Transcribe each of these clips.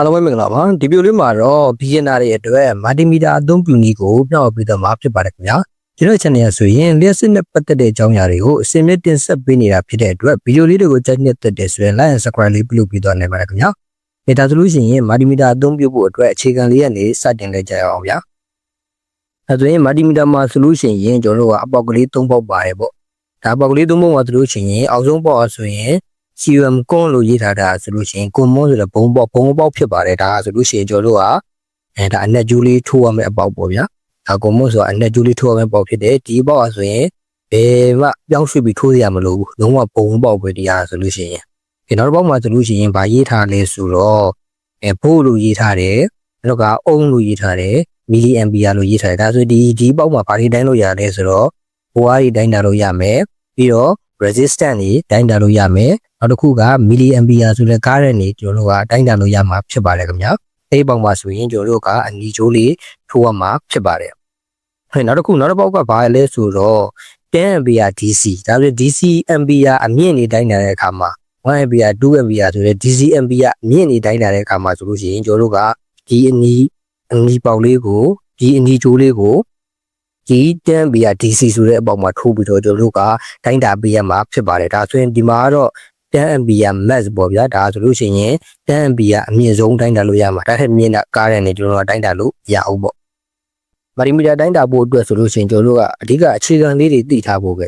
အားလုံးပဲမင်္ဂလာပါဒီဗီဒီယိုလေးမှာတော့ beginner တွေအတွက် multimeter အသုံးပြုနည်းကိုမျှဝေပေးသွားမှာဖြစ်ပါတယ်ခင်ဗျာဒီတော့ channel ရဆိုရင်လျှက်စစ်နဲ့ပတ်သက်တဲ့အကြောင်းအရာတွေကိုအစီအမံတင်ဆက်ပေးနေတာဖြစ်တဲ့အတွက်ဗီဒီယိုလေးတွေကိုကြိုက်နေတဲ့တဲ့ဆိုရင် like and subscribe လေးပြုလုပ်ပေးသွားနိုင်ပါတယ်ခင်ဗျာအဲဒါဆိုလို့ရှိရင် multimeter အသုံးပြုဖို့အတွက်အခြေခံလေးကနေစတင်လိုက်ကြရအောင်ဗျာအဲဆိုရင် multimeter မှာဆိုလို့ရှိရင်ကျွန်တော်တို့ကအပေါက်ကလေး၃ပေါက်ပါတယ်ပေါ့ဒါအပေါက်ကလေး၃ပေါက်မှာဆိုလို့ရှိရင်အောက်ဆုံးပေါက်ဆိုရင် CUM ကွန်လို့ရေးထားတာဆိုလို့ရှိရင်ကွန်မွန်ဆိုတဲ့ဘုံပေါက်ဘုံပေါက်ဖြစ်ပါတယ်ဒါဆိုလို့ရှိရင်ကျွန်တော်တို့ကအဲဒါအနက်ကျူးလေးထိုးရမယ့်အပေါက်ပေါ့ဗျာဒါကွန်မွန်ဆိုတာအနက်ကျူးလေးထိုးရမယ့်ပေါက်ဖြစ်တယ်ဒီပေါက်ကဆိုရင်ဘယ်မှပြောင်းရွှေ့ပြီးထိုးရမလို့ဘူးလုံးဝဘုံပေါက်ပဲတရားဆိုလို့ရှိရင်ဒီနောက်တစ်ပေါက်မှာဆိုလို့ရှိရင်ဗာရေးထားလဲဆိုတော့အဲဘို့လို့ရေးထားတယ်နောက်ကအုံးလို့ရေးထားတယ်မီလီအမ်ပီယာလို့ရေးထားတယ်ဒါဆိုဒီဒီပေါက်မှာဗာဒီတိုင်းလို့ရလဲဆိုတော့ဘိုးအားဒီတိုင်းတာလို့ရမယ်ပြီးတော့ resistance တွေတိုင်းတာလို့ရမယ်နောက်တစ်ခုက milliampere ဆိုတဲ့ကားရက်နေကျွန်တော်တို့ကတိုင်းတာလို့ရမှာဖြစ်ပါတယ်ခင်ဗျာအဲ့ပေါက်မှာဆိုရင်ကျွန်တော်တို့ကအနီချိုးလေးထိုးရမှာဖြစ်ပါတယ်ဟဲ့နောက်တစ်ခုနောက်တစ်ပေါက်ကဘာလဲဆိုတော့10 ampere DC ဒါဆို DC ampere အမြင့်နေတိုင်းတာတဲ့အခါမှာ1 ampere 2 ampere ဆိုတဲ့ DC ampere အမြင့်နေတိုင်းတာတဲ့အခါမှာဆိုလို့ရှိရင်ကျွန်တော်တို့ကဒီအနီအနီပေါက်လေးကိုဒီအနီချိုးလေးကို ဒီ10 ampere DC ဆိုတဲ့အပေါက်မှာထိုးပြီးတော့ကျွန်တော်တို့ကတိုင်းတာပေးရမှာဖြစ်ပါတယ်ဒါဆိုရင်ဒီမှာကတော့10 ampere max ပေါ့ဗျာဒါဆိုလို့ရှိရင်10 ampere အမြင့်ဆုံးတိုင်းတာလို့ရမှာဒါထက်မြင့်တာကားတဲ့နေကျွန်တော်တို့တိုင်းတာလို့ရအောင်ပေါ့မာရီမီတာတိုင်းတာဖို့အတွက်ဆိုလို့ရှိရင်ကျွန်တော်တို့ကအဓိကအခြေခံလေးတွေသိထားဖို့ပဲ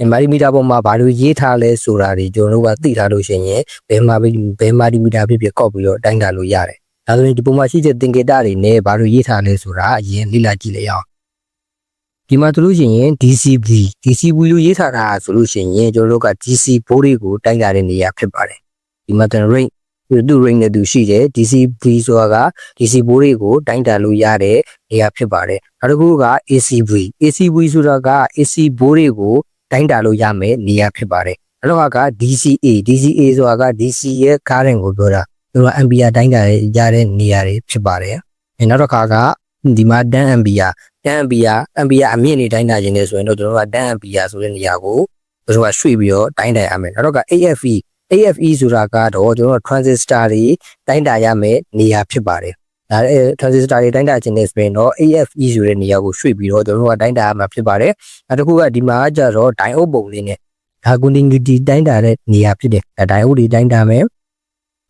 အဲမာရီမီတာပေါ်မှာဘာလို့ရေးထားလဲဆိုတာတွေကျွန်တော်တို့ကသိထားလို့ရှိရင်ဘယ်မှာဘယ်မာရီမီတာဖြစ်ဖြစ်ကောက်ပြီးတော့တိုင်းတာလို့ရတယ်ဒါဆိုရင်ဒီပုံမှာရှိတဲ့သင်္ကေတတွေနဲ့ဘာလို့ရေးထားလဲဆိုတာအရင်လေ့လာကြည့်လိုက်အောင် ဒီမှာဆိုလို့ရှိရင် DCB DCB လို့ရေးထားတာဆိုလို့ရှိရင်ကျွန်တော်တို့က DC ဘိုးတွေကိုတိုင်းတာတဲ့နေရာဖြစ်ပါတယ်ဒီမှာတန် range သူ range နဲ့သူရှိတယ် DCB ဆိုတာက DC ဘိုးတွေကိုတိုင်းတာလို့ရတဲ့နေရာဖြစ်ပါတယ်နောက်တစ်ခုက ACB ACB ဆိုတာက AC ဘိုးတွေကိုတိုင်းတာလို့ရမယ်နေရာဖြစ်ပါတယ်နောက်တစ်ခါက DCA DCA ဆိုတာက DC ရဲ့ current ကိုပြောတာသူက ampere တိုင်းတာရတဲ့နေရာတွေဖြစ်ပါတယ်နောက်တစ်ခါကဒီမှာ 10 ampere 10 ampere ampere အမြင့်နေတိုင်းတာခြင်းလေဆိုရင်တော့ကျွန်တော်တို့က10 ampere ဆိုတဲ့နေရာကိုတို့ကရွှေ့ပြီးတော့တိုင်းတာရမယ်နောက်တော့က AFE AFE ဆိုတာကတော့ကျွန်တော်တို့ transistor တွေတိုင်းတာရမယ်နေရာဖြစ်ပါတယ်ဒါအဲ transistor တွေတိုင်းတာခြင်းလေဆိုရင်တော့ AFE ဆိုတဲ့နေရာကိုရွှေ့ပြီးတော့ကျွန်တော်တို့ကတိုင်းတာရမှာဖြစ်ပါတယ်နောက်တစ်ခုကဒီမှာကျတော့ diode ပုံလေးနဲ့ဒါ continuity တိုင်းတာတဲ့နေရာဖြစ်တယ်ဒါ diode တွေတိုင်းတာမယ်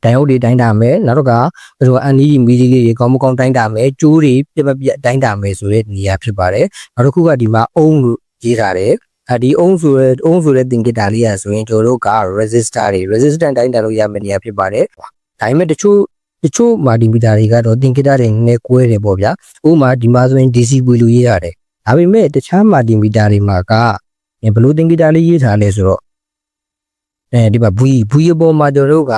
ဒိုင်အိုတွေတိုင်းတာမယ်နောက်တော့ကဘယ်လိုအန်ဒီမီဒီလေးတွေကောင်းမကောင်းတိုင်းတာမယ်ကျိုးတွေပြက်ပြက်တိုင်းတာမယ်ဆိုတဲ့နေရာဖြစ်ပါတယ်နောက်တစ်ခုကဒီမှာအုံးလို့ရေးထားတယ်အဲဒီအုံးဆိုတဲ့အုံးဆိုတဲ့သင်္ကေတလေးရဆိုရင်ကျွန်တော်တို့က resistor တွေ resistant တိုင်းတာလို့ရမယ့်နေရာဖြစ်ပါတယ်ဒါပေမဲ့တချို့တချို့မာဒီမီတာတွေကတော့သင်္ကေတတွေနည်းနည်းကွဲတယ်ပေါ့ဗျာဥပမာဒီမှာဆိုရင် DC ပွေလို့ရေးရတယ်ဒါပေမဲ့တခြားမာဒီမီတာတွေမှာကဘယ်လိုသင်္ကေတလေးရေးထားလဲဆိုတော့အဲဒီမှာ V V အပေါ်မှာကျွန်တော်တို့က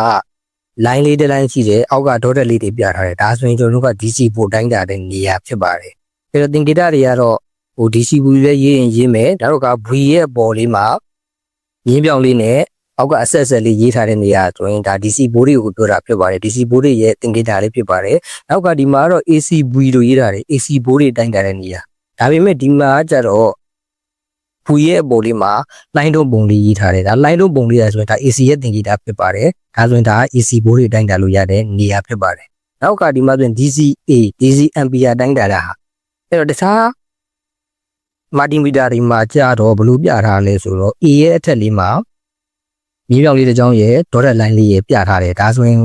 line လေးတစ် line ရှိတယ်အောက်က dot လေးတွေပြထားတယ်ဒါဆိုရင်ကျွန်တော်တို့က DC ပို့တိုင်းတာတဲ့နေရာဖြစ်ပါတယ်အဲတော့သင်္ကေတတွေကတော့ဟို DC ဘူးလည်းရေးရင်ရေးမယ်ဒါတော့က V ရဲ့ပေါ်လေးမှာရင်းပြောင်းလေးနဲ့အောက်က access လေးရေးထားတဲ့နေရာဆိုရင်ဒါ DC ဘိုးတွေကိုပြောတာဖြစ်ပါတယ် DC ဘိုးတွေရဲ့သင်္ကေတလေးဖြစ်ပါတယ်နောက်ကဒီမှာကတော့ AC V လို့ရေးထားတယ် AC ဘိုးတွေတိုင်းတာတဲ့နေရာဒါပေမဲ့ဒီမှာကျတော့ ဖူရဲ့အပေါ်လေးမှာလိုင်းတုံးပုံလေးရေးထားတယ်ဒါလိုင်းတုံးပုံလေးရဆိုရင်ဒါ AC ရဲ့သင်္ကေတဖြစ်ပါတယ်ဒါဆိုရင်ဒါ AC ဘိုးတွေတိုင်းတာလို့ရတဲ့နေရာဖြစ်ပါတယ်နောက်ကဒီမှာဆိုရင် DCA DC ampere တိုင်းတာတာဟာအဲ့တော့တခြားမာတီမီတာတွေမှာကြာတော့ဘလို့ပြထားလဲဆိုတော့ A ရဲ့အထက်လေးမှာမြေပြောင်လေးတစ်ကြောင်းရဲ့ dotted line လေးရဲ့ပြထားတယ်ဒါဆိုရင်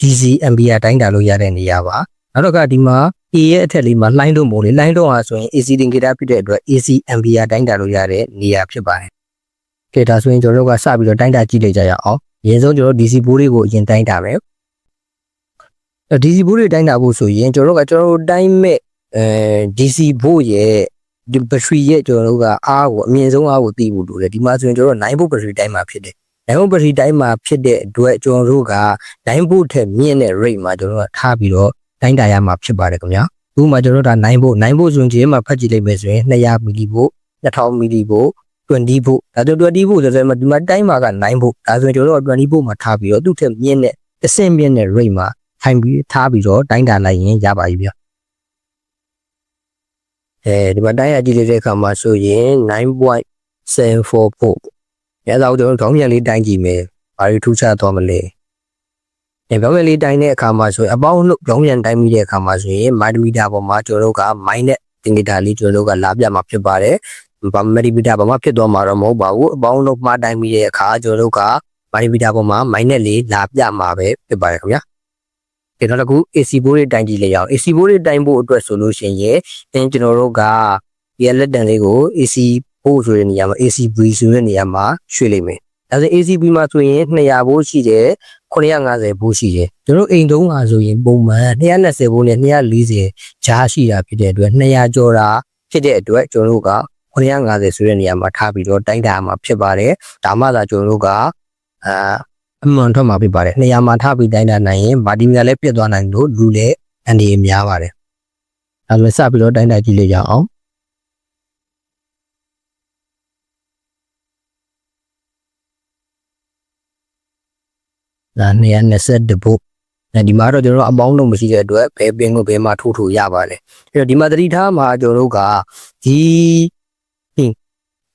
DC ampere တိုင်းတာလို့ရတဲ့နေရာပါနောက်တော့ကဒီမှာ A ရဲ့အထက်လေးမှာလှိုင်းလုံးပုံလေးလှိုင်းလုံးဟာဆိုရင် AC တင်ကေတာဖြစ်တဲ့အတွက် AC ampere တိုင်းတာလို့ရတဲ့နေရာဖြစ်ပါတယ်ကဲဒါဆိုရင်ကျွန်တော်တို့ကစပြီးတော့တိုင်းတာကြည့်လိုက်ကြရအောင်အရင်ဆုံးကျွန်တော် DC ဘိုးလေးကိုအရင်တိုင်းတာမယ်အဲ DC ဘိုးတွေတိုင်းတာဖို့ဆိုရင်ကျွန်တော်တို့ကကျွန်တော်တို့တိုင်းမဲ့အဲ DC ဘိုးရဲ့ဒီဘက်ထရီရဲ့ကျွန်တော်တို့ကအားကိုအမြင့်ဆုံးအားကိုသိဖို့လိုတယ်ဒီမှာဆိုရင်ကျွန်တော်တို့9ဘို့ဘက်ထရီတိုင်းမှာဖြစ်တယ်9ဘို့ဘက်ထရီတိုင်းမှာဖြစ်တဲ့အတွက်ကျွန်တော်တို့က9ဘို့ထက်မြင့်တဲ့ rate မှာကျွန်တော်တို့ကထားပြီးတော့ တိုင်းတာရမှာဖြစ်ပါတယ်ခင်ဗျာဥပမာကျွန်တော်တို့ဒါ9ဘို့9ဘို့ဆိုရင်ဒီမှာဖတ်ကြည့်လိုက်မယ်ဆိုရင်200မီလီဘို့2000မီလီဘို့20ဖို့ဒါဆို20ဖို့ဆိုတော့ဒီမှာတိုင်းမှာက9ဖို့ဒါဆိုရင်ကျွန်တော်တို့20ဖို့မှာထားပြီးတော့သူ့ထက်မြင့်တဲ့တစ်ဆင့်မြင့်တဲ့ rate မှာထိုင်ပြီးထားပြီးတော့တိုင်းတာလိုက်ရင်ရပါပြီဗျအဲဒီမှာတိုင်းရကြည့်လိုက်တဲ့အခါမှာဆိုရင်9.744အဲဒါကိုကျွန်တော်ခေါင်းပြန်လေးတိုင်းကြည့်မယ်ဘာလို့ထူးခြားသွားမလဲ အဲပြောင်းပြန်လေးတိုင်းတဲ့အခါမှာဆိုရင်အပေါင်းလို့ပြောင်းပြန်တိုင်းမိတဲ့အခါမှာဆိုရင်မိုင်မီတာပေါ်မှာကျွန်တော်တို့ကမိုင်းနဲ့တင်ဂီတာလေးကျွန်တော်တို့ကလာပြမှာဖြစ်ပါတယ်။ဘာမီမီတာပေါ်မှာဖြစ်သွားမှာတော့မဟုတ်ပါဘူးအပေါင်းလို့မှားတိုင်းမိတဲ့အခါကျွန်တော်တို့ကမိုင်မီတာပေါ်မှာမိုင်းနဲ့လေးလာပြမှာပဲဖြစ်ပါတယ်ခင်ဗျာ။ဒီတော့တကူ AC ဘိုးတွေတိုင်းကြည့်လေအောင် AC ဘိုးတွေတိုင်းဖို့အတွက်ဆိုလို့ရှိရင်အင်းကျွန်တော်တို့ကဒီလက်တန်လေးကို AC ဘိုးဆိုတဲ့နေရာမှာ AC B ဆိုတဲ့နေရာမှာရွှေ့လိုက်မယ်။ ဒါဆို ACB မှာဆိုရင်200ဘိုးရှိတယ်950ဘိုးရှိတယ်ကျွန်တော်အိမ်တုံးကဆိုရင်ပုံမှန်220ဘိုးနဲ့240ဂျားရှိတာဖြစ်တဲ့အတွက်200ကျော်တာဖြစ်တဲ့အတွက်ကျွန်တော်တို့က950ဆိုတဲ့နေရာမှာထားပြီးတော့တိုင်းတာမှာဖြစ်ပါတယ်ဒါမှသာကျွန်တော်တို့ကအာအမှန်ထွက်မှာဖြစ်ပါတယ်နေရာမှာထားပြီးတိုင်းတာနိုင်ရင်ဘာဒီမီယာလည်းပြတ်သွားနိုင်လို့လူလည်းအန်ဒီများပါတယ်ဒါဆိုစပြီးတော့တိုင်းတာကြည့်လိုက်ကြအောင် ဒါ220ဘို့အဲဒီမှာတော့ကျွန်တော်တို့အပေါင်းတော့မရှိတဲ့အတွက်ဘယ်ပင်ကိုဘယ်မှာထိုးထိုးရပါလဲအဲ့တော့ဒီမှာသတိထားမှာကျွန်တော်တို့ကဒီဟင်း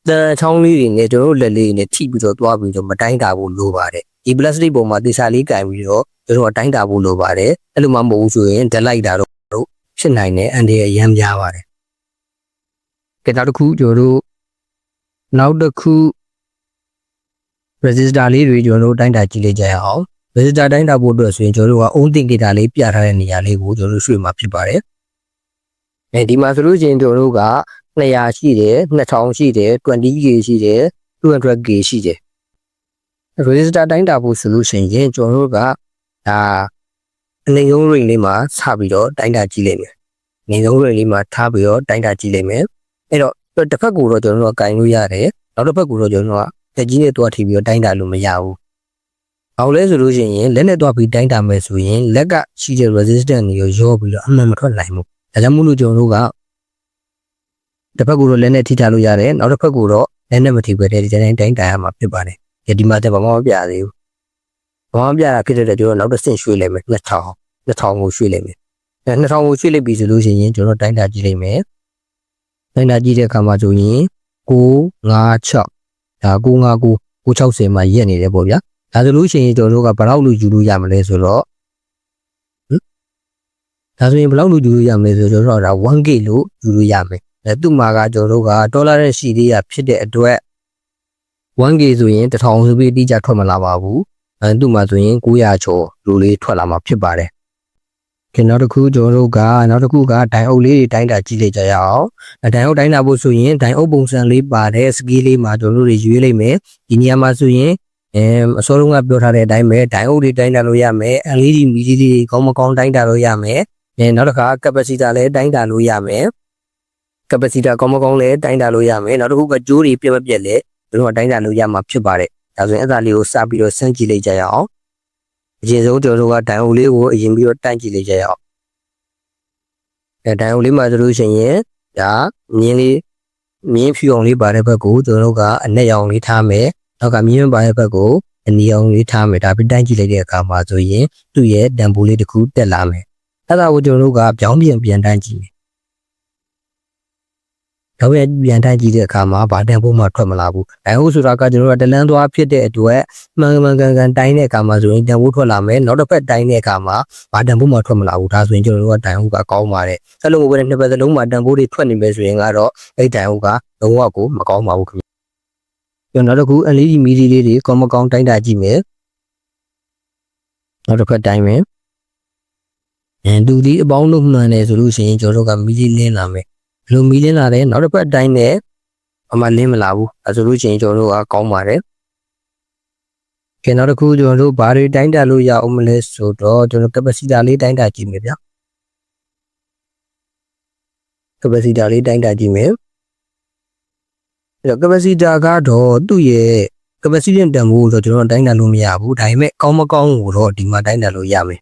တန်ချောင်းလေးတွေနဲ့ကျွန်တော်တို့လက်လေးတွေနဲ့ထိပြီးတော့တွားပြီးတော့မတိုင်းတာဖို့လိုပါတယ်ဒီ plastic ပုံမှာတေစာလေးကင်ပြီးတော့ကျွန်တော်တို့တိုင်းတာဖို့လိုပါတယ်အဲ့လိုမှမဟုတ်ဘူးဆိုရင်ဓလိုက်တာတော့ဖြစ်နိုင်တယ်အန်ဒီရရမ်းများပါတယ်ကဲနောက်တစ်ခုကျွန်တော်တို့နောက်တစ်ခု resistor လေးတွေကျွန်တော်တို့တိုင်းတာကြည့်လိုက်ကြရအောင် resistor တိုင်းတာဖို့အတွက်ဆိုရင်ကျွန်တော်တို့ကအုံးတင်ဂီတာလေးပြထားတဲ့နေရာလေးကိုကျွန်တော်တို့ရွှေ့မှာဖြစ်ပါတယ်။အဲဒီမှာဆိုလို့ရှိရင်ကျွန်တော်တို့က200ရှိတယ်2000ရှိတယ် 20k ရှိတယ် 200k ရှိတယ်။ resistor တိုင်းတာဖို့ဆိုလို့ရှိရင်ကျွန်တော်တို့ကဒါအနေရုံး ring လေးမှာစပြီးတော့တိုင်းတာကြည့်လိုက်မယ်။အနေရုံး ring လေးမှာထားပြီးတော့တိုင်းတာကြည့်လိုက်မယ်။အဲ့တော့တစ်ဖက်ကိုတော့ကျွန်တော်တို့ကကင်လို့ရတယ်။နောက်တစ်ဖက်ကိုတော့ကျွန်တော်တို့ကလက်ကြီးနဲ့တွားထိပြီးတော့တိုင်းတာလို့မရဘူး။ ဘာလို့လဲဆိုလို့ရှိရင်လက်နဲ့တွားပြီးတိုင်းတာမယ်ဆိုရင်လက်ကရှိတဲ့ resistance တွေကိုရောပြီးတော့အမှန်မထွက်နိုင်ဘူး။ဒါကြောင့်မို့လို့ကျွန်တော်တို့ကတစ်ဖက်ကိုတော့လက်နဲ့ထိထားလို့ရတယ်။နောက်တစ်ဖက်ကိုတော့လက်နဲ့မထိပဲတဲ့ဒီတိုင်းတိုင်းတာရမှာဖြစ်ပါတယ်။ဒီမှာတက်ဘာမှမပြသေးဘူး။ဘာမှပြတာဖြစ်တဲ့အတွက်ကျွန်တော်နောက်တစ်ဆင့်ရွှေ့လိုက်မယ်2000 2000ကိုရွှေ့လိုက်မယ်။အဲ2000ကိုရွှေ့လိုက်ပြီဆိုလို့ရှိရင်ကျွန်တော်တိုင်းတာကြည့်လိုက်မယ်။တိုင်းတာကြည့်တဲ့အခါမှာဆိုရင်9 5 6ဒါ959 960မှာရက်နေတယ်ပေါ့ဗျာ ဒါဆိုလို့ရှိရင်ကျွန်တော်တို့ကဘယ်လောက်လူယူလို့ရမလဲဆိုတော့ဟင်ဒါဆိုရင်ဘယ်လောက်လူယူလို့ရမလဲဆိုတော့ဒါ 1k လို့ယူလို့ရမယ်အဲသူ့မှာကကျွန်တော်တို့ကဒေါ်လာရဲ့ရှိသေးရဖြစ်တဲ့အတွက် 1k ဆိုရင်1000ဆိုပြီးအတိအကျထွက်မလာပါဘူးအဲသူ့မှာဆိုရင်900ကျော်လူလေးထွက်လာမှာဖြစ်ပါတယ်ခင်နောက်တစ်ခုကျွန်တော်တို့ကနောက်တစ်ခုကဒိုင်အုပ်လေးတွေတိုင်းတာကြည့်လိုက်ကြရအောင်ဒိုင်အုပ်တိုင်းတာဖို့ဆိုရင်ဒိုင်အုပ်ပုံစံလေးပါတဲ့စကီးလေးမှာကျွန်တော်တို့တွေရွေးလိုက်မယ်ဒီနေရာမှာဆိုရင် အဲအစောတုန်းကပြောထားတဲ့အတိုင်းပဲဒိုင်အုပ်တွေတိုင်းတာလို့ရမယ် LED မီဒီတွေကောင်းမကောင်းတိုင်းတာလို့ရမယ်အဲနောက်တစ်ခါ capacitor လည်းတိုင်းတာလို့ရမယ် capacitor ကောင်းမကောင်းလည်းတိုင်းတာလို့ရမယ်နောက်တစ်ခုကကြိုးတွေပြက်မပြက်လည်းတို့ကတိုင်းတာလို့ရမှာဖြစ်ပါတယ်ဒါဆိုရင်အဲ့ဒါလေးကိုစပြီးတော့စမ်းကြည့်လိုက်ကြရအောင်အရင်ဆုံးကျွန်တော်တို့ကဒိုင်အိုလေးကိုအရင်ပြီးတော့တိုက်ကြည့်လိုက်ကြရအောင်အဲဒိုင်အိုလေးမှာဆိုလို့ရှိရင်ဒါမြင်းလေးမြင်းဖြူအောင်လေးပါတဲ့ဘက်ကိုကျွန်တော်တို့ကအနက်ရောင်လေးထားမယ် နောက်ကမြင်းပါတဲ့ဘက်ကိုအနီအောင်လေးထားမယ်ဒါပြီးတိုက်ကြည့်လိုက်တဲ့အခါမှာဆိုရင်သူ့ရဲ့တန်ဖိုးလေးတစ်ခုတက်လာမယ်အဲ့ဒါကိုကျွန်တော်တို့ကပြောင်းပြန်ပြန်တိုက်ကြည့်မယ်တော့ရပြန်တိုက်ကြည့်တဲ့အခါမှာဗာတန်ဖို့မှထွက်မလာဘူး။အဲဟုတ်ဆိုတာကကျွန်တော်တို့ကတလန်းသွားဖြစ်တဲ့အတွက်မှန်မှန်ကန်ကန်တိုင်းတဲ့အခါမှာဆိုရင်တန်ဖို့ထွက်လာမယ်။နောက်တစ်ဖက်တိုင်းတဲ့အခါမှာဗာတန်ဖို့မှထွက်မလာဘူး။ဒါဆိုရင်ကျွန်တော်တို့ကတိုင်ဟုတ်ကကောင်းပါတယ်။ဆက်လို့ဘယ်နဲ့နှစ်ပတ်စလုံးမှာတန်ဖို့တွေထွက်နေမယ်ဆိုရင်ကတော့အဲ့တိုင်ဟုတ်ကလုံးဝကိုမကောင်းပါဘူးခင်ဗျ။ ကျွန်တော်တို့က LED မီဒီလေးတွေကောင်းမကောင်းတိုင်းတာကြည့်မယ်။နောက်တစ်ဖက်တိုင်းမယ်။အဲသူဒီအပေါင်းလို့မှန်တယ်ဆိုလို့ရှိရင်ကျွန်တော်တို့ကမီဒီလင်းလာမယ်။ဘယ်လိုမီးလင်းလာလဲနောက်တစ်ပတ်အတိုင်းနဲ့အမှလင်းမလာဘူးအဲဆိုလို့ချင်းကျွန်တော်တို့ကကောင်းပါတယ်ကဲနောက်တစ်ခုကျွန်တော်တို့ဘာတွေတိုင်းတာလို့ရအောင်မလဲဆိုတော့ကျွန်တော် capacitor လေးတိုင်းတာကြည့်မယ်ဗျ capacitor လေးတိုင်းတာကြည့်မယ် အဲ့တော့ capacitor ကတော့သူ့ရဲ့ capacity တန်ဖိုးဆိုကျွန်တော်တိုင်းတာလို့မရဘူးဒါပေမဲ့ကောင်းမကောင်းကိုတော့ဒီမှာတိုင်းတာလို့ရမယ်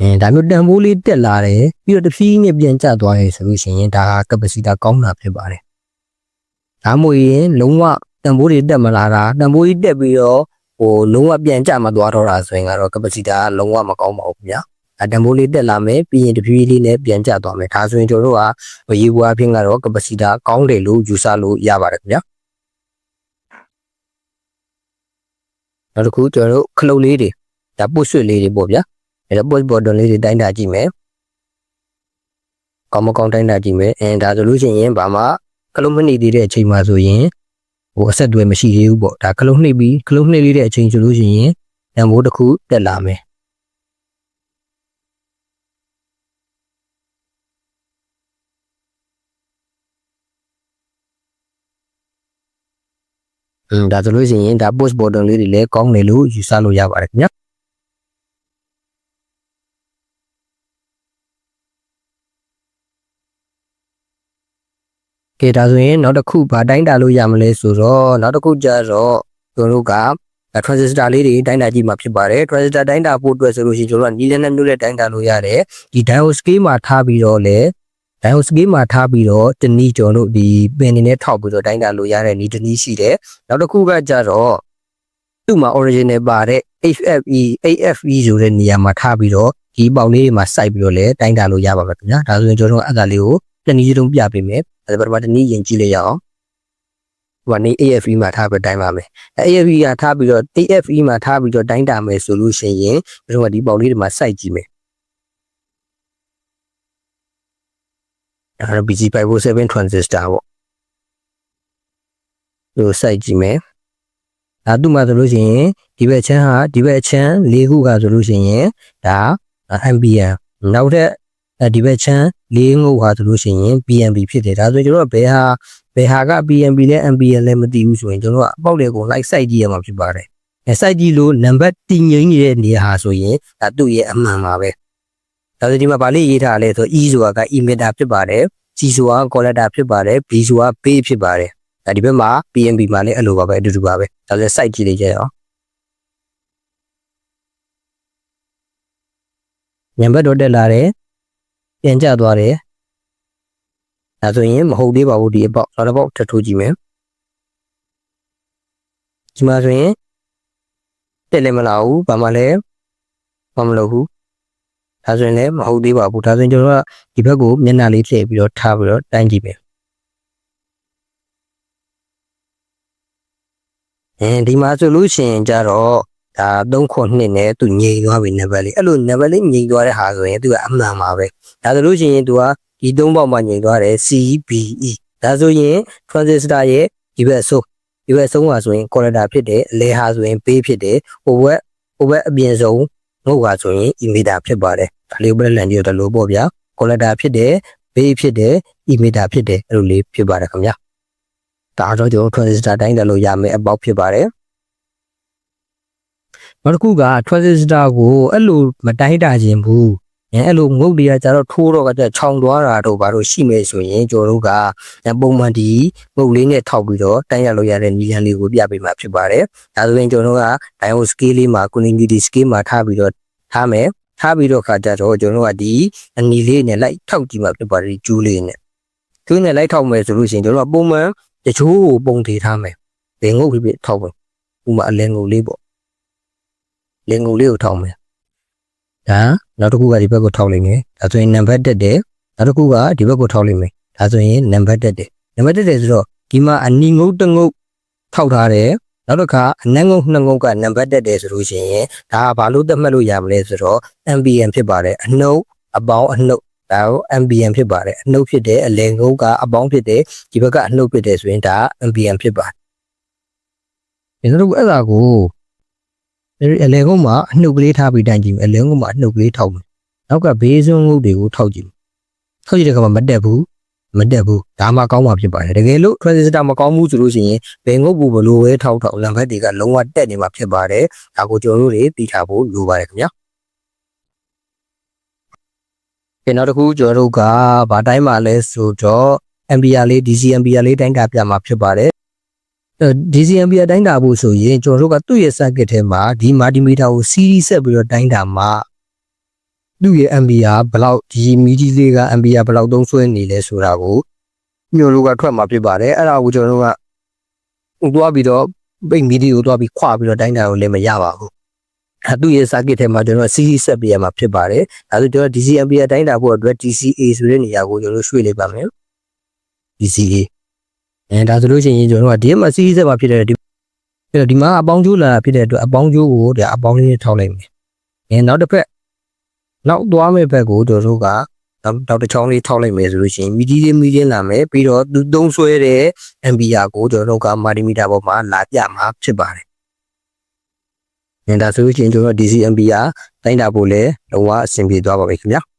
အဲဒါမျိုးတန်ဖိုးလေးတက်လာတယ်ပြီးတော့တဖြည်းဖြည်းပြန်ကျသွားရဲဆိုလို့ရှိရင်ဒါက capacity ကောင်းတာဖြစ်ပါတယ်ဒါမှမဟုတ်ရင်လုံးဝတန်ဖိုးတွေတက်မလာတာတန်ဖိုးကြီးတက်ပြီးတော့ ဟိုလုံးဝပြန်ကျမသွားတော့တာဆိုရင်ကတော့ capacity ကလုံးဝမကောင်းပါဘူးခင်ဗျာအတန်ဖိုးလေးတက်လာမယ်ပြီးရင်တဖြည်းဖြည်းလေးနဲ့ပြန်ကျသွားမယ်ဒါဆိုရင်ကျွန်တော်တို့ကရေဘူးအဖြစ်ကတော့ capacitor ကောင်းတယ်လို့ယူဆလို့ရပါတယ်ခင်ဗျာနောက်တစ်ခုကျွန်တော်တို့ခလုတ်လေးတွေဒါပုတ်ဆွတ်လေးတွေပေါ့ဗျာအဲတော့ push button လေးတွေတိုင်းတာကြည့်မယ်ကောင်းမကောင်းတိုင်းတာကြည့်မယ်အဲဒါဆိုလို့ရှိရင်ဘာမှခလုတ်မနေသေးတဲ့အချိန်မှာဆိုရင် ဟိုအဆက်အသွယ်မရှိသေးဘူးပေါ့ဒါခလုတ်နှိပ်ပြီးခလုတ်နှိပ်လေးတဲ့အချိန်ဆိုလို့ရှိရင်တန်ဖိုးတစ်ခုတက်လာမယ်อืมဒါဆိုလို့ရှိရင်ဒါ push button လေးတွေလည်းကောင်းတယ်လို့ယူဆလို့ရပါတယ်ခင်ဗျာ ကဲဒါဆိုရင်နောက်တစ်ခုဗာတိုင်းတာလို့ရမလဲဆိုတော့နောက်တစ်ခုကြတော့ကျွန်တော်တို့က transistor လေးတွေတိုင်းတာကြည့်မှာဖြစ်ပါတယ် transistor တိုင်းတာဖို့အတွက်ဆိုလို့ရှိရင်ကျွန်တော်တို့ကညီတဲ့နဲ့မျိုးနဲ့တိုင်းတာလို့ရတယ်ဒီ diode scale မှာထားပြီးတော့လေ diode scale မှာထားပြီးတော့တနည်းကျွန်တော်တို့ဒီပင်နေနဲ့ထောက်ပြီးတော့တိုင်းတာလို့ရတဲ့နည်းတနည်းရှိတယ်နောက်တစ်ခုကကြတော့သူ့မှာ original ပါတဲ့ HFE AFE ဆိုတဲ့နေရာမှာထားပြီးတော့ဒီပေါက်လေးတွေမှာစိုက်ပြီးတော့လေတိုင်းတာလို့ရပါမယ်ခင်ဗျာဒါဆိုရင်ကျွန်တော်တို့အဲ့ဒါလေးကို တနည်းတုံးပြပေးမယ်အဲဒါပထမတနည်းယဉ်ကြည့်လိုက်ရအောင်ဟိုကနေ AFE မှာထားပြီးတိုင်းပါမယ်အဲ AFE ကထားပြီးတော့ TFE မှာထားပြီးတော့တိုင်းတာမယ်ဆိုလို့ရှိရင်ကျွန်တော်ကဒီပေါက်လေးတွေမှာစိုက်ကြည့်မယ်အဲ BG507 transistor ပေါ့ဒီစိုက်ကြည့်မယ်ဒါသူ့မှာဆိုလို့ရှိရင်ဒီဘက်ချမ်းဟာဒီဘက်ချမ်း၄ခုကဆိုလို့ရှိရင်ဒါ ampere နောက်ထပ် အဲဒီဘက်ချမ်း၄ငုတ်ဟာဆိုလို့ရှိရင် BNB ဖြစ်တယ်ဒါဆိုရင်ကျွန်တော်တို့ဘယ်ဟာဘယ်ဟာက BNB လဲ ampere လဲမသိဘူးဆိုရင်ကျွန်တော်ကအပေါက်တွေကိုလိုက်စိုက်ကြည့်ရမှာဖြစ်ပါတယ်အဲစိုက်ကြည့်လို့နံပါတ်တည်ငြိမ်နေတဲ့နေရာဟာဆိုရင်ဒါသူ့ရဲ့အမှန်ပါပဲဒါဆိုဒီမှာဗာလေးရေးထားလဲဆို E ဆိုတာက emitter ဖြစ်ပါတယ် C ဆိုတာ collector ဖြစ်ပါတယ် B ဆိုတာ base ဖြစ်ပါတယ်ဒါဒီဘက်မှာ PNB မှာလည်းအဲ့လိုပါပဲအတူတူပါပဲဒါဆိုစိုက်ကြည့်လိုက်ကြရအောင်ညံဘက်တော့တက်လာတယ် ပြန်ကျသွားတယ်ဒါဆိုရင်မဟုတ်သေးပါဘူးဒီအပေါက်နောက်တစ်ပေါက်ထပ်ထိုးကြည့်မယ်ဒီမှာဆိုရင်တက်လည်းမလာဘူးဘာမှလည်းဘာမလုပ်ဘူးဒါဆိုရင်လည်းမဟုတ်သေးပါဘူးဒါဆိုရင်ကျွန်တော်ကဒီဘက်ကိုမျက်နှာလေးထည့်ပြီးတော့ထားပြီးတော့တိုင်းကြည့်မယ်အဲဒီမှာဆိုလို့ရှိရင်ကြတော့ ဒါ3ခွန်နှစ်နဲ့သူငြိမ်သွားပြီနံပါတ်လေးအဲ့လိုနံပါတ်လေးငြိမ်သွားတဲ့ဟာဆိုရင်သူကအမှန်ပါပဲဒါဆိုလို့ရှိရင်သူကဒီ3ပေါက်မှငြိမ်သွားတယ် CBE ဒါဆိုရင် transistor ရဲ့ဒီဘက်ဆုံးဒီဘက်ဆုံးဟာဆိုရင် collector ဖြစ်တယ်အလဲဟာဆိုရင် base ဖြစ်တယ်ဟိုဘက်ဟိုဘက်အပြင်ဆုံးငုတ်ဟာဆိုရင် emitter ဖြစ်ပါတယ်ဒါလေးဘက်လန်ကြည့်တော့လို့ပေါ့ဗျာ collector ဖြစ်တယ် base ဖြစ်တယ် emitter ဖြစ်တယ်အဲ့လိုလေးဖြစ်ပါတယ်ခင်ဗျာဒါတော့ကျွန်တော် transistor တိုင်းတယ်လို့ရမယ်အပေါက်ဖြစ်ပါတယ် နောက်တစ်ခုက transistor ကိုအဲ့လိုမတိုင်းတာခြင်းဘူးအဲအဲ့လိုငုတ်တွေကကြတော့ထိုးတော့ကကြခြောင်သွားတာတို့ဘာလို့ရှိမယ်ဆိုရင်ကျွန်တော်တို့ကပုံမှန်ဒီငုတ်လေးနဲ့ထောက်ပြီးတော့တိုင်းရလို့ရတဲ့နည်းလမ်းလေးကိုပြပေးမှာဖြစ်ပါတယ်ဒါဆိုရင်ကျွန်တော်တို့က diode scale လေးမှာ continuity scale မှာထားပြီးတော့ထားမယ်ထားပြီးတော့ခါကြတော့ကျွန်တော်တို့ကဒီအနီလေးနဲ့လိုက်ထောက်ကြည့်မှာဖြစ်ပါတယ်ကျူးလေးနဲ့ကျူးနဲ့လိုက်ထောက်မယ်ဆိုလို့ရှိရင်ကျွန်တော်ကပုံမှန်တချိုးကိုပုံသေးထားမယ်ဘယ်ငုတ်ဖြစ်ဖြစ်ထောက်မယ်ဥမာအလဲငုတ်လေးပေါ့ လင်ငုံလေးကိုထောက်မယ်ဒါနောက်တစ်ခုကဒီဘက်ကိုထောက်လိုက်မယ်ဒါဆိုရင်နံပါတ်တက်တယ်နောက်တစ်ခုကဒီဘက်ကိုထောက်လိုက်မယ်ဒါဆိုရင်နံပါတ်တက်တယ်နံပါတ်တက်တယ်ဆိုတော့ဒီမှာအနီငုတ်တငုတ်ထောက်ထားတယ်နောက်တစ်ခါအနက်ငုတ်နှစ်ငုတ်ကနံပါတ်တက်တယ်ဆိုလို့ရှိရင်ဒါကဘာလို့သတ်မှတ်လို့ရမလဲဆိုတော့ MBN ဖြစ်ပါတယ်အနှုတ်အပေါင်းအနှုတ်ဒါကို MBN ဖြစ်ပါတယ်အနှုတ်ဖြစ်တယ်အလယ်ငုတ်ကအပေါင်းဖြစ်တယ်ဒီဘက်ကအနှုတ်ဖြစ်တယ်ဆိုရင်ဒါ MBN ဖြစ်ပါတယ်ဒါဆိုတော့အဲ့ဒါကို အဲဒီအလဲကုန်းမှာအနှုတ်ကလေးထားပြီးတိုင်ကြည့်မယ်အလဲကုန်းမှာအနှုတ်ကလေးထောက်မယ်နောက်ကဘေးစွန်းငုတ်တွေကိုထောက်ကြည့်ထောက်ကြည့်တဲ့အခါမှာမတက်ဘူးမတက်ဘူးဒါမှကောင်းမှာဖြစ်ပါတယ်တကယ်လို့ transistor မကောင်းဘူးဆိုလို့ရှိရင်ဘယ်ငုတ်ဘူးဘလို့ပဲထောက်ထောက်လမ်းဘက်တွေကလုံးဝတက်နေမှာဖြစ်ပါတယ်ဒါကိုကျွန်တော်တို့တွေသိထားဖို့လိုပါတယ်ခင်ဗျာကဲနောက်တစ်ခုကျွန်တော်တို့ကဘာတိုင်းမှာလဲဆိုတော့ ampere လေး DC ampere လေးတိုင်းတာပြမှာဖြစ်ပါတယ် DCMP အတိုင်းတာဖို့ဆိုရင်ကျွန်တော်တို့ကသူ့ရဲ့ circuit ထဲမှာဒီ multimeter ကို series ဆက်ပြီးတော့တိုင်းတာမှာသူ့ရဲ့ ampere ဘယ်လောက်ဒီ midi လေးက ampere ဘယ်လောက်သုံးဆွဲနေလဲဆိုတာကိုမျိုးတို့ကထွက်မှာဖြစ်ပါတယ်အဲ့ဒါကိုကျွန်တော်တို့ကသွားပြီးတော့ပိတ် midi ကိုသွားပြီးခွပြီးတော့တိုင်းတာကိုလည်းမရပါဘူးအဲသူ့ရဲ့ circuit ထဲမှာကျွန်တော် CC ဆက်ပေးရမှာဖြစ်ပါတယ်ဒါဆိုကျွန်တော် DC ampere တိုင်းတာဖို့အတွက် DCA ဆိုတဲ့နေရာကိုကျွန်တော်ရွှေ့လိုက်ပါမယ် DCA အဲဒါဆိုလို့ရှိရင်ကျွန်တော်ကဒီမှာ CC ဆက်မှာဖြစ်တဲ့ဒီအဲ့တော့ဒီမှာအပေါင်းကျိုးလာတာဖြစ်တဲ့အတွက်အပေါင်းကျိုးကိုဒါအပေါင်းလေးနဲ့ထောက်လိုက်မယ်အဲနောက်တစ်ဖက်နောက်သွားမယ့်ဘက်ကိုကျွန်တော်တို့ကနောက်နောက်တစ်ချောင်းလေးထောက်လိုက်မယ်ဆိုလို့ရှိရင်မီဒီလေးမီချင်းလာမယ်ပြီးတော့သူသုံးဆွဲတဲ့ ampere ကိုကျွန်တော်တို့ကမာဒီမီတာပေါ်မှာလာပြမှာဖြစ်ပါတယ်။အဲဒါဆိုလို့ရှိရင်ကျွန်တော် DC ampere တိုင်းတာဖို့လဲလုံးဝအဆင်ပြေသွားပါပြီခင်ဗျာ။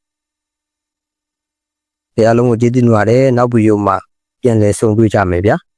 ဒီအလုံးကိုကျေးဇူးတင်ပါတယ်နောက်ဗီဒီယိုမှာ ပြန်လည်ဆုံတွေ့ကြမယ်ဗျာ။